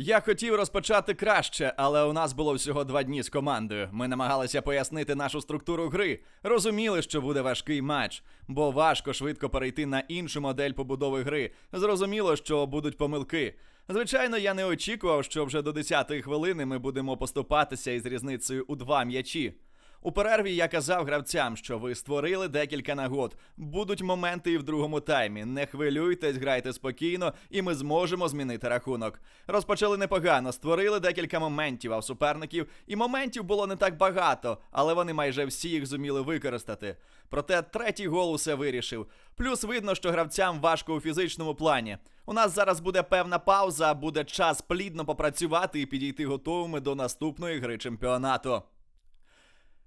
Я хотів розпочати краще, але у нас було всього два дні з командою. Ми намагалися пояснити нашу структуру гри. Розуміли, що буде важкий матч, бо важко швидко перейти на іншу модель побудови гри. Зрозуміло, що будуть помилки. Звичайно, я не очікував, що вже до 10-ї хвилини ми будемо поступатися із різницею у два м'ячі. У перерві я казав гравцям, що ви створили декілька нагод. Будуть моменти і в другому таймі. Не хвилюйтесь, грайте спокійно, і ми зможемо змінити рахунок. Розпочали непогано, створили декілька моментів, а в суперників і моментів було не так багато, але вони майже всі їх зуміли використати. Проте третій гол усе вирішив. Плюс видно, що гравцям важко у фізичному плані. У нас зараз буде певна пауза, буде час плідно попрацювати і підійти готовими до наступної гри чемпіонату.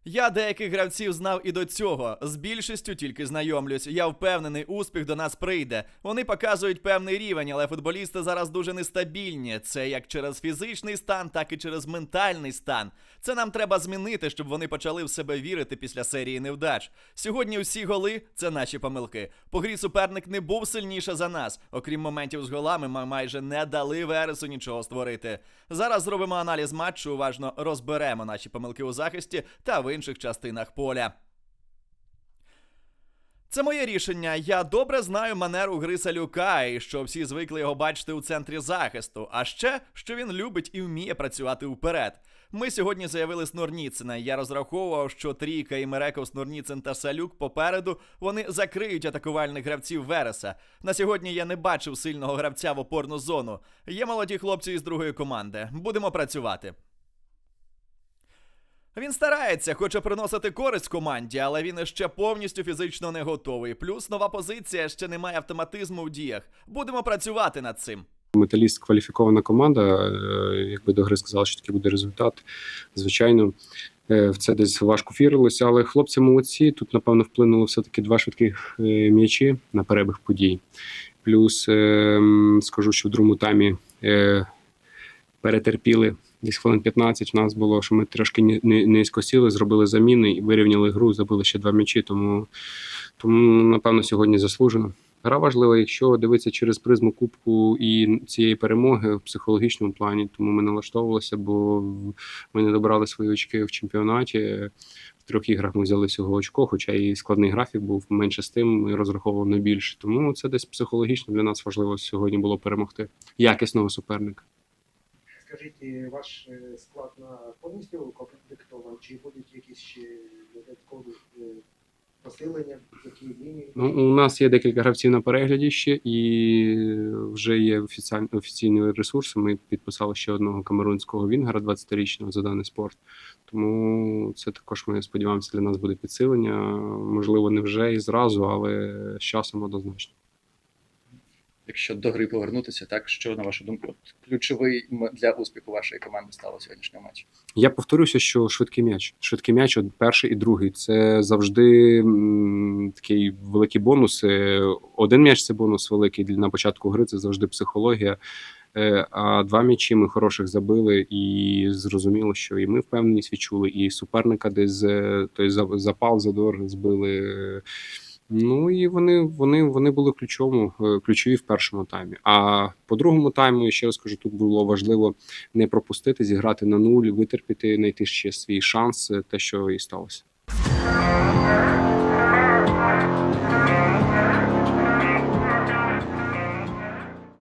Я деяких гравців знав і до цього. З більшістю тільки знайомлюсь. Я впевнений, успіх до нас прийде. Вони показують певний рівень, але футболісти зараз дуже нестабільні. Це як через фізичний стан, так і через ментальний стан. Це нам треба змінити, щоб вони почали в себе вірити після серії невдач. Сьогодні всі голи це наші помилки. По грі суперник не був сильніше за нас. Окрім моментів з голами, ми майже не дали Вересу нічого створити. Зараз зробимо аналіз матчу, уважно розберемо наші помилки у захисті та інших частинах поля. Це моє рішення. Я добре знаю манеру гри Салюка, і що всі звикли його бачити у центрі захисту. А ще що він любить і вміє працювати вперед. Ми сьогодні заявили Снорніцина. Я розраховував, що Трійка і Мереков, Снорніцин та Салюк попереду вони закриють атакувальних гравців Вереса. На сьогодні я не бачив сильного гравця в опорну зону. Є молоді хлопці із другої команди. Будемо працювати. Він старається, хоче приносити користь команді, але він ще повністю фізично не готовий. Плюс нова позиція ще не має автоматизму в діях. Будемо працювати над цим. Металіст кваліфікована команда. е, Якби до гри сказали, що такий буде результат. Звичайно, в це десь важко вірилося, але хлопці молодці. Тут, напевно, вплинуло все-таки два швидких е, м'ячі на перебіг подій. Плюс е, скажу, що в другому таймі е, перетерпіли десь хвилин 15 в нас було, що ми трошки низько сіли, зробили заміни і вирівняли гру, забили ще два м'ячі. Тому, тому напевно, сьогодні заслужено. Гра важлива, якщо дивитися через призму кубку і цієї перемоги в психологічному плані, тому ми налаштовувалися, бо ми не добрали свої очки в чемпіонаті. В трьох іграх ми взяли всього очко, хоча і складний графік був менше з тим, ми розраховували на більше. Тому це десь психологічно для нас важливо сьогодні було перемогти якісного суперника. Скажіть, ваш е, склад на повністю укомплектований, чи будуть якісь ще додаткові е, посилення, які лінії? Ну, у нас є декілька гравців на перегляді ще, і вже є офіціальні офіційні ресурси. Ми підписали ще одного камерунського вінгера 20-річного за даний спорт. Тому це також ми сподіваємося, для нас буде підсилення. Можливо, не вже і зразу, але з часом однозначно. Якщо до гри повернутися, так що на вашу думку ключовий для успіху вашої команди стало сьогоднішнього матчу? Я повторюся, що швидкий м'яч. Швидкий м'яч, перший і другий. Це завжди такий великий бонус. Е, Один м'яч це бонус великий для- на початку гри, це завжди психологія. Е, А два м'ячі ми хороших забили, і зрозуміло, що і ми впевненість відчули, і суперника десь е, той за- запал, задор збили. Ну і вони вони, вони були ключовому, е, ключові в першому таймі. А по другому тайму, я ще раз кажу, тут було важливо не пропустити, зіграти на нуль, витерпіти, знайти ще свій шанс, е, те, що і сталося.